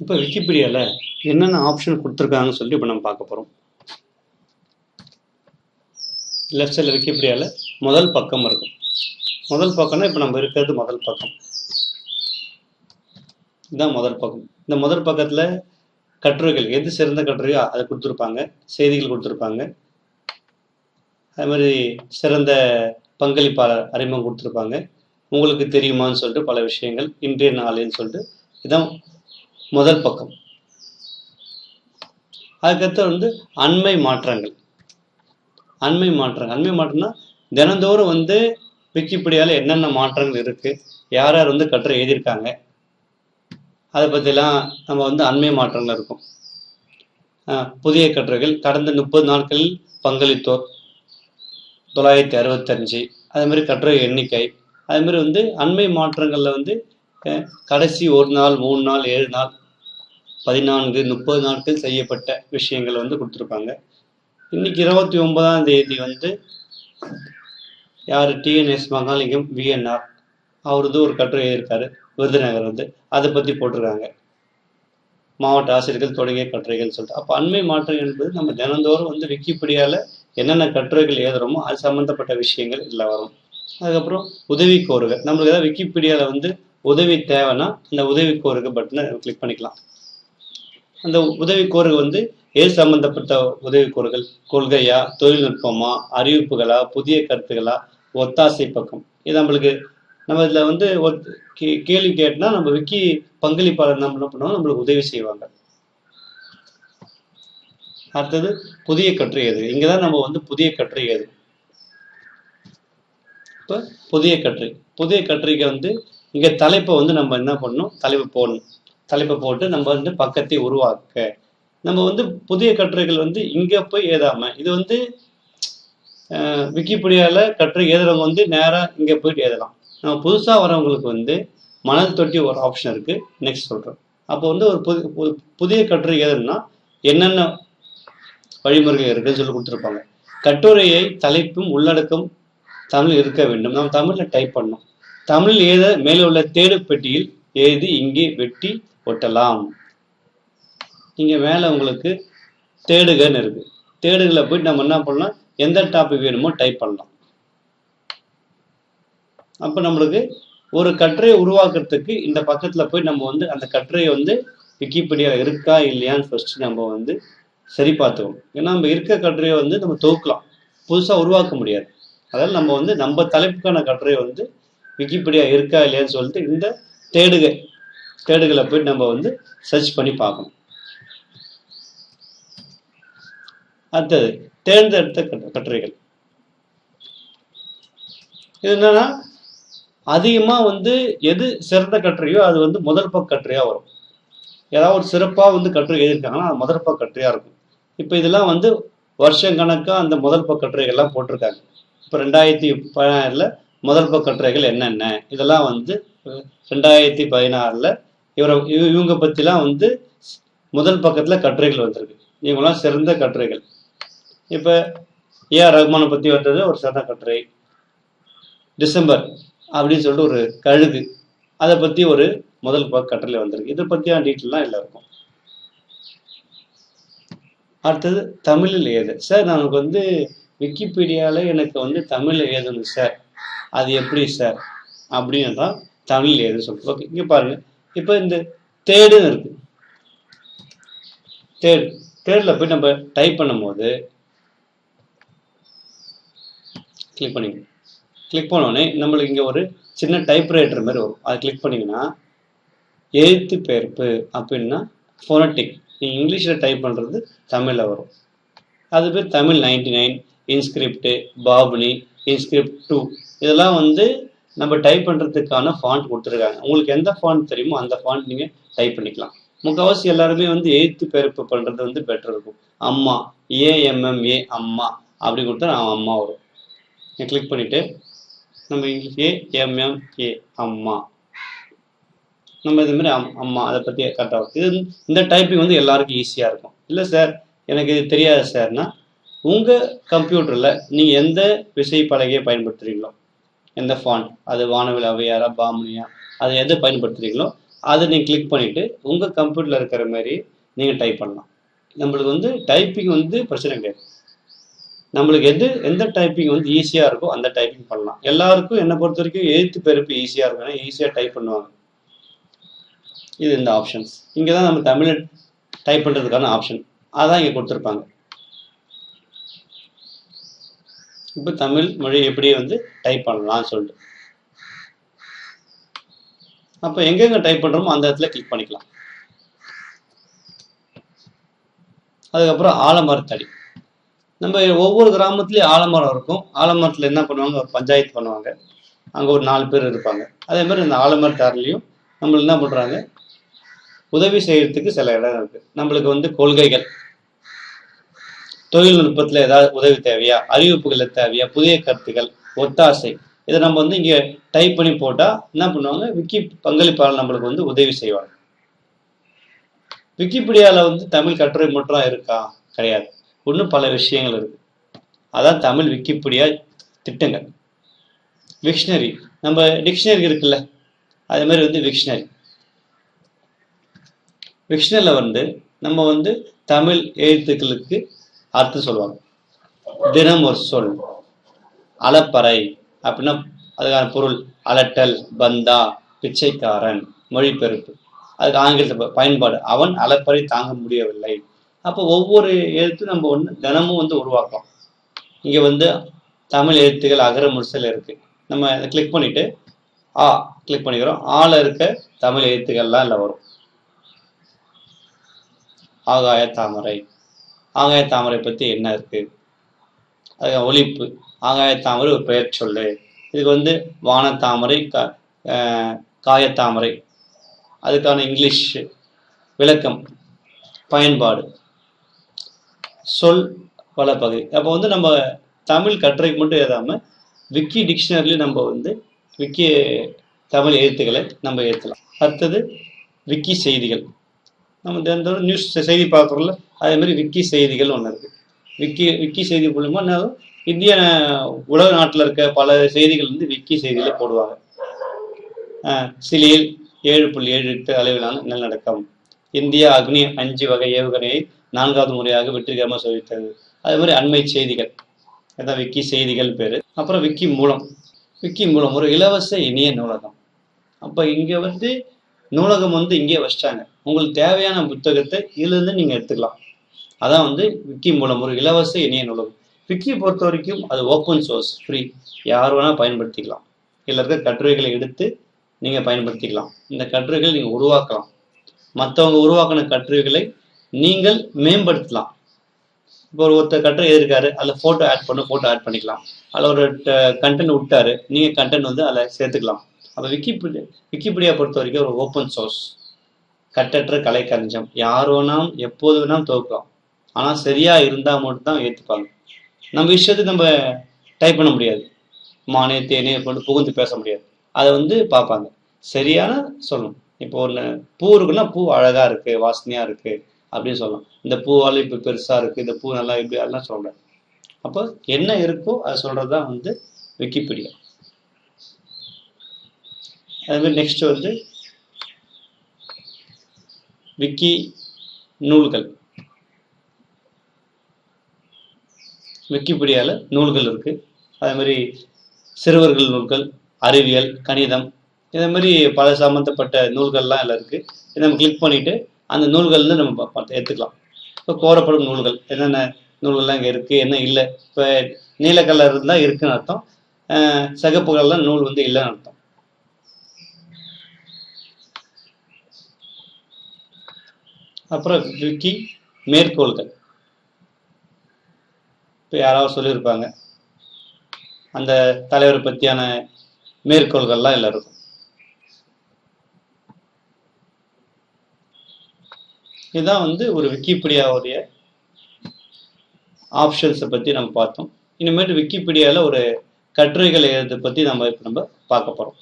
இப்போ விக்கிபீடியாவில் என்னென்ன ஆப்ஷன் கொடுத்துருக்காங்கன்னு சொல்லி இப்போ நம்ம பார்க்க போகிறோம் லெஃப்ட் சைடில் விக்கிபீடியாவில் முதல் பக்கம் இருக்கும். முதல் பக்கம்னா இப்போ நம்ம இருக்கிறது முதல் பக்கம். இதுதான் முதல் பக்கம். இந்த முதல் பக்கத்தில் கட்டுரைகள் எது சிறந்த கட்டுரையோ அதை கொடுத்துருப்பாங்க செய்திகள் கொடுத்துருப்பாங்க. அது மாதிரி சிறந்த பங்களிப்பாளர் அறிமுகம் கொடுத்துருப்பாங்க. உங்களுக்கு தெரியுமான்னு சொல்லிட்டு பல விஷயங்கள் இன்றைய நாளின்னு சொல்லிட்டு இதான் முதல் பக்கம். அதுக்கடுத்து வந்து அண்மை மாற்றங்கள். அண்மை மாற்றங்கள் அண்மை மாற்றம்னா தினந்தோறும் வந்து விக்கிபீடியாவில் என்னென்ன மாற்றங்கள் இருக்கு யார் யார் வந்து கட்டுரை எழுதியிருக்காங்க அதை பற்றிலாம் நம்ம வந்து அண்மை மாற்றங்கள் இருக்கும். ஆஹ் புதிய கட்டுரைகள் கடந்த முப்பது நாட்களில் பங்களித்தோர் தொள்ளாயிரத்தி அறுபத்தஞ்சு அதே மாதிரி கட்டுரை எண்ணிக்கை அதே மாதிரி வந்து அண்மை மாற்றங்களில் வந்து கடைசி ஒரு நாள் மூணு நாள் ஏழு நாள் பதினான்கு முப்பது நாட்கள் செய்யப்பட்ட விஷயங்கள் வந்து கொடுத்துருப்பாங்க. இன்னைக்கு இருபத்தி ஒன்பதாம் தேதி வந்து யார் டிஎன்எஸ் மகாலிங்கம் விஎன்ஆர் அவரது ஒரு கட்டுரை எழுதியிருக்காரு விருதுநகர் வந்து. அதை பற்றி போட்டிருக்காங்க. மாவட்ட ஆசிரியர்கள் தொடங்கிய கட்டுரைகள் சொல்லிட்டு. அப்போ அண்மை மாற்றம் என்பது நம்ம தினந்தோறும் வந்து விக்கிபீடியாவில் என்னென்ன கட்டுரைகள் எழுதுறோமோ அது சம்மந்தப்பட்ட விஷயங்கள் இல்லை வரும். அதுக்கப்புறம் உதவி கோருக நம்மளுக்கு ஏதாவது விக்கிபீடியாவில் வந்து உதவி தேவைன்னா அந்த உதவி கோருக பட்டனை கிளிக் பண்ணிக்கலாம். அந்த உதவி கோருக வந்து எது சம்பந்தப்பட்ட உதவி கோருகள்? கொள்கையா தொழில்நுட்பமா அறிவிப்புகளா புதிய கருத்துக்களா ஒத்தாசை பக்கம். இது நம்மளுக்கு நம்ம இதில் வந்து கேள்வி கேட்டால் நம்ம விக்கி பங்களிப்பாளர் நம்ம என்ன பண்ணுவோம் நம்மளுக்கு உதவி செய்வாங்க. அடுத்தது புதிய கட்டுரை எது இங்கே தான் நம்ம வந்து புதிய கட்டுரை எது இப்போ புதிய கட்டுரை புதிய கட்டுரைக்கு வந்து இங்கே தலைப்பை வந்து நம்ம என்ன பண்ணணும்? தலைப்பு போடணும். தலைப்பை போட்டு நம்ம வந்து பக்கத்தை உருவாக்க. நம்ம வந்து புதிய கட்டுரைகள் வந்து இங்கே போய் ஏதாம இது வந்து விக்கிபீடியாவில் கட்டுரை எழுதுறவங்க வந்து நேராக இங்கே போயிட்டு எழுதலாம். நம்ம புதுசாக வரவங்களுக்கு வந்து மணல் தொட்டி ஒரு ஆப்ஷன் இருக்குது நெக்ஸ்ட் சொல்கிறோம் அப்போ வந்து ஒரு புது புதிய கட்டுரை எழுதணும்னா என்னென்ன வழிமுறைகள் இருக்குன்னு சொல்லி கொடுத்துருப்பாங்க. கட்டுரையை தலைப்பும் உள்ளடக்கம் தமிழ் இருக்க வேண்டும். நம்ம தமிழில் டைப் பண்ணோம் தமிழில் எழுத மேலே உள்ள தேடு பெட்டியில் எழுதி இங்கே வெட்டி ஒட்டலாம். இங்கே மேலே உங்களுக்கு தேடுகன்னு இருக்கு. தேடுகளை போய் நம்ம என்ன பண்ணலாம்? எந்த டாபிக் வேணுமோ டைப் பண்ணலாம். அப்போ நம்மளுக்கு ஒரு கட்டுரையை உருவாக்குறதுக்கு இந்த பக்கத்தில் போய் நம்ம வந்து அந்த கட்டுரையை வந்து விக்கிபீடியாவில் இருக்கா இல்லையான்னு ஃபர்ஸ்ட் நம்ம வந்து சரி பார்த்துக்கணும். ஏன்னா நம்ம இருக்க கட்டுரையை வந்து நம்ம தொகுக்கலாம். புதுசாக உருவாக்க முடியாது. அதாவது நம்ம வந்து நம்ம தலைப்புக்கான கட்டுரையை வந்து விக்கிபீடியா இருக்கா இல்லையான்னு சொல்லிட்டு இந்த தேடுகை தேடுகளை போய் நம்ம வந்து சர்ச் பண்ணி பார்க்கணும். அடுத்தது தேர்ந்தெடுத்த கட்டுரைகள். இது என்னன்னா அதிகமா வந்து எது சிறந்த கட்டுரையோ அது வந்து முதல் பக்க கட்டுரையா வரும். ஏதாவது ஒரு சிறப்பா வந்து கட்டுரை எழுதியிருக்காங்கன்னா அது முதல் பக்க கட்டுரையாக இருக்கும். இப்போ இதெல்லாம் வந்து வருஷம் கணக்கா அந்த முதல் பக்க கட்டுரைகள்லாம் போட்டிருக்காங்க. இப்போ ரெண்டாயிரத்தி பதினாறுல முதல் பக்க கட்டுரைகள் என்னென்ன? இதெல்லாம் வந்து ரெண்டாயிரத்தி பதினாறில் இவரை இவங்க பற்றிலாம் வந்து முதல் பக்கத்தில் கட்டுரைகள் வந்திருக்கு. இவங்கெல்லாம் சிறந்த கட்டுரைகள். இப்போ ஏஆர் ரஹ்மானை பற்றி வந்தது ஒரு சிறந்த கட்டுரை. டிசம்பர் அப்படின்னு சொல்லிட்டு ஒரு கழுகு. அதை பற்றி ஒரு முதல் பக்க கட்டுரை வந்திருக்கு. இதை பற்றியான டீட்டெயிலாம் இல்லை இருக்கும் அடுத்தது தமிழில் ஏது சார் நமக்கு வந்து விக்கிபீடியாவில் எனக்கு வந்து தமிழில் எழுதணும் சார். அது எப்படி சார்? அப்படின்னு தான் தமிழ் ஏது சொல்லுது ஓகே இங்கே பாருங்க. இப்போ இந்த தேடுன்னு இருக்கு. தேடு தேடில் போய் நம்ம டைப் பண்ணும்போது கிளிக் பண்ணிங்க கிளிக் பண்ணோடனே நம்மளுக்கு இங்கே ஒரு சின்ன டைப்ரைட்டர் மாதிரி வரும். அதை கிளிக் பண்ணீங்கன்னா எழுத்து பெயர்ப்பு அப்படின்னா ஃபோனட்டிக் நீங்கள் இங்கிலீஷில் டைப் பண்ணுறது தமிழில் வரும். அது பேர் தமிழ் நைன்டி நைன் இன்ஸ்கிரிப்டு பாபுனி இன்ஸ்கிரிப்ட் டூ இதெல்லாம் வந்து நம்ம டைப் பண்ணுறதுக்கான ஃபாண்ட் கொடுத்துருக்காங்க. உங்களுக்கு எந்த ஃபாண்ட் தெரியுமோ அந்த ஃபாண்ட் நீங்கள் டைப் பண்ணிக்கலாம். முக்கால்வாசி எல்லாருமே வந்து எழுத்து பெருப்பு பண்ணுறது வந்து பெட்டர் இருக்கும். அம்மா ஏஎம்எம்ஏ அம்மா. அப்படி கொடுத்தா நான் அம்மா வரும். கிளிக் பண்ணிவிட்டு நம்ம இங்கிலீஷ் ஏ அம்மா. நம்ம இது மாதிரி அம்- அம்மா அதை பற்றி கரெக்டாக இது வந்து- இந்த டைப்பிங் வந்து எல்லாருக்கும் ஈஸியாக இருக்கும். இல்லை சார் எனக்கு இது தெரியாது சார்னா உங்கள் கம்ப்யூட்டரில் நீங்கள் எந்த விசை பலகையை பயன்படுத்துகிறீங்களோ எந்த ஃபான் அது வானவில் அவையாரா பாமனியா அதை எதை பயன்படுத்துகிறீங்களோ அதை நீங்கள் கிளிக் பண்ணிவிட்டு உங்கள் கம்ப்யூட்டரில் இருக்கிற மாதிரி நீங்கள் டைப் பண்ணலாம். நம்மளுக்கு வந்து டைப்பிங் வந்து பிரச்சனை கிடையாது. நம்மளுக்கு எது எந்த டைப்பிங் வந்து ஈஸியாக இருக்கோ அந்த டைப்பிங் பண்ணலாம். எல்லாருக்கும் என்னை பொறுத்த வரைக்கும் எழுத்து பெருப்பு ஈஸியாக இருக்கும் ஈஸியாக டைப் பண்ணுவாங்க. இது இந்த ஆப்ஷன்ஸ் இங்கே தான் நம்ம தமிழ் டைப் பண்ணுறதுக்கான ஆப்ஷன் அதான் இங்கே கொடுத்துருப்பாங்க. இப்போ தமிழ் மொழி எப்படி வந்து டைப் பண்ணலாம் சொல்லிட்டு. அப்போ எங்கெங்க டைப் பண்ணுறோமோ அந்த இடத்துல கிளிக் பண்ணிக்கலாம். அதுக்கப்புறம் ஆலமரத்தடி நம்ம ஒவ்வொரு கிராமத்துலேயும் ஆலமரம் இருக்கும். ஆலமரத்தில் என்ன பண்ணுவாங்க? ஒரு பஞ்சாயத்து பண்ணுவாங்க. அங்கே ஒரு நாலு பேர் இருப்பாங்க. அதே மாதிரி இந்த ஆலமரத்தாரிலையும் நம்மளுக்கு என்ன பண்ணுறாங்க உதவி செய்யறதுக்கு சில இடம் இருக்கு. நம்மளுக்கு வந்து கொள்கைகள். தொழில்நுட்பத்தில் ஏதாவது உதவி தேவையா? அறிவிப்புகள் தேவையா? புதிய கருத்துக்கள் ஒத்தாசை. இதை நம்ம வந்து இங்கே டைப் பண்ணி போட்டால் என்ன பண்ணுவாங்க? விக்கி பங்களிப்பாளர் நம்மளுக்கு வந்து உதவி செய்வாங்க. விக்கிபீடியாவில் வந்து தமிழ் கட்டுரை மட்டும் இருக்கா? கிடையாது. இன்னும் பல விஷயங்கள் இருக்கு. அதான் தமிழ் விக்கிபீடியா திட்டங்கள். விக்ஷனரி நம்ம டிக்ஷனரி இருக்குல்ல? அதே மாதிரி வந்து விக்ஷனரி விக்ஷனரியில் வந்து நம்ம வந்து தமிழ் எழுத்துக்களுக்கு அர்த்தம் சொல்லுவாங்க. தினம் ஒரு சொல். அலப்பறை அப்படின்னா அதுக்கான பொருள் அலட்டல் பந்தா பிச்சைக்காரன் மொழிபெயர்ப்பு. அதுக்கு ஆங்கிலத்தை பயன்பாடு. அவன் அலப்பறை தாங்க முடியவில்லை. அப்போ ஒவ்வொரு எழுத்தும் நம்ம ஒன்று தினமும் வந்து உருவாக்கலாம். இங்கே வந்து தமிழ் எழுத்துக்கள் அகர முரசல் இருக்கு. நம்ம அதை கிளிக் பண்ணிட்டு ஆ கிளிக் பண்ணிக்கிறோம். ஆல இருக்க தமிழ் எழுத்துக்கள்லாம் இல்லை வரும். ஆகாய தாமரை. ஆகாய தாமரை பற்றி என்ன இருக்கு? அது ஒழிப்பு. ஆகாய தாமரை ஒரு பெயர் சொல்லு. இதுக்கு வந்து வானத்தாமரை கா காயத்தாமரை. அதுக்கான இங்கிலீஷ் விளக்கம் பயன்பாடு. சொல் வளப்பகுதி. அப்போ வந்து நம்ம தமிழ் கட்டுரைக்கு மட்டும் எழுதாமல் விக்கி டிக்ஷனரிலையும் நம்ம வந்து விக்கி தமிழ் எழுத்துக்களை நம்ம எழுதலாம் அடுத்தது விக்கி செய்திகள். நம்ம தினந்தோறும் நியூஸ் செய்தி பார்க்குறோம்ல அதே மாதிரி விக்கி செய்திகள் ஒன்று இருக்குது விக்கி விக்கி செய்தி மூலிமா என்ன இந்திய உலக நாட்டில் இருக்க பல செய்திகள் வந்து விக்கி செய்தியில் போடுவாங்க. சிலியில் ஏழு புள்ளி ஏழு எட்டு அளவிலான நிலநடுக்கம். இந்தியா அக்னி அஞ்சு வகை ஏவுகணையை நான்காவது முறையாக வெற்றிகரமாக சொல்லித்தது அதே மாதிரி அண்மை செய்திகள். அதான் விக்கி செய்திகள் பேர். அப்புறம் விக்கி மூலம். விக்கி மூலம் ஒரு இலவச இணைய நூலகம். அப்போ இங்கே வந்து நூலகம் வந்து இங்கே வச்சிட்டாங்க. உங்களுக்கு தேவையான புத்தகத்தை இதுலேருந்து நீங்கள் எடுத்துக்கலாம். அதான் வந்து விக்கி மூலம் ஒரு இலவச இணைய நூலகம். விக்கி பொறுத்த வரைக்கும் அது ஓப்பன் சோர்ஸ் ஃப்ரீ யார் வேணால் பயன்படுத்திக்கலாம். இதில் இருக்கிற கட்டுரைகளை எடுத்து நீங்கள் பயன்படுத்திக்கலாம். இந்த கட்டுரைகள் நீங்கள் உருவாக்கலாம். மற்றவங்க உருவாக்கின கட்டுரைகளை நீங்கள் மேம்படுத்தலாம். இப்போ ஒரு ஒருத்தர் கட்டுரை எழுதிருக்காரு அதில் ஃபோட்டோ ஆட் பண்ண ஃபோட்டோ ஆட் பண்ணிக்கலாம். அதில் ஒரு கண்டென்ட் விட்டாரு நீங்கள் கண்டென்ட் வந்து அதில் சேர்த்துக்கலாம். அப்போ விக்கிபீடியா விக்கிபீடியா பொறுத்த வரைக்கும் ஒரு ஓப்பன் சோர்ஸ் கட்டற்ற கலை கஞ்சம் யார் வேணாலும் எப்போது வேணாலும் துவக்கலாம். ஆனால் சரியாக இருந்தால் மட்டும்தான் ஏற்றுப்பாங்க நம்ம விஷயத்துக்கு நம்ம டைப் பண்ண முடியாது. மானே தேனே கொண்டு புகுந்து பேச முடியாது. அதை வந்து பார்ப்பாங்க. சரியான சொல்லணும். இப்போ ஒன்று பூ இருக்குன்னா பூ அழகாக இருக்குது வாசனையாக இருக்குது அப்படின்னு சொல்லலாம். இந்த பூவால் இப்போ பெருசாக இருக்குது இந்த பூ நல்லா இப்படி அதெல்லாம் சொல்கிறேன் அப்போ என்ன இருக்கோ அதை சொல்கிறது தான் வந்து விக்கிபீடியா. அதுமாதிரி நெக்ஸ்ட் வந்து விக்கி நூல்கள். விக்கிபீடியாவில் நூல்கள் இருக்குது அதே மாதிரி சிறுவர்கள் நூல்கள் அறிவியல் கணிதம் இதே மாதிரி பல சம்மந்தப்பட்ட நூல்கள்லாம் எல்லாம் இருக்குது இதை நம்ம கிளிக் பண்ணிவிட்டு அந்த நூல்கள்னு நம்ம எடுத்துக்கலாம். இப்போ கோரப்படும் நூல்கள் என்னென்ன நூல்கள்லாம் இங்கே இருக்குது என்ன இல்லை? இப்போ நீல கலர் இருந்தால் இருக்குன்னு அர்த்தம். சிகப்பு கலர்லாம் நூல் வந்து இல்லைன்னு அர்த்தம். அப்புறம் விக்கி மேற்கோள்கள். இப்போ யாராவது சொல்லியிருப்பாங்க. அந்த தலைவரை பற்றியான மேற்கோள்கள்லாம் இல்லை இருக்கும். இதுதான் வந்து ஒரு விக்கிபீடியாவுடைய ஆப்ஷன்ஸை பற்றி நம்ம பார்த்தோம். இனிமேட்டு விக்கிபீடியாவில் ஒரு கட்டுரைகள் எழுத பற்றி நம்ம இப்போ நம்ம பார்க்க போகிறோம்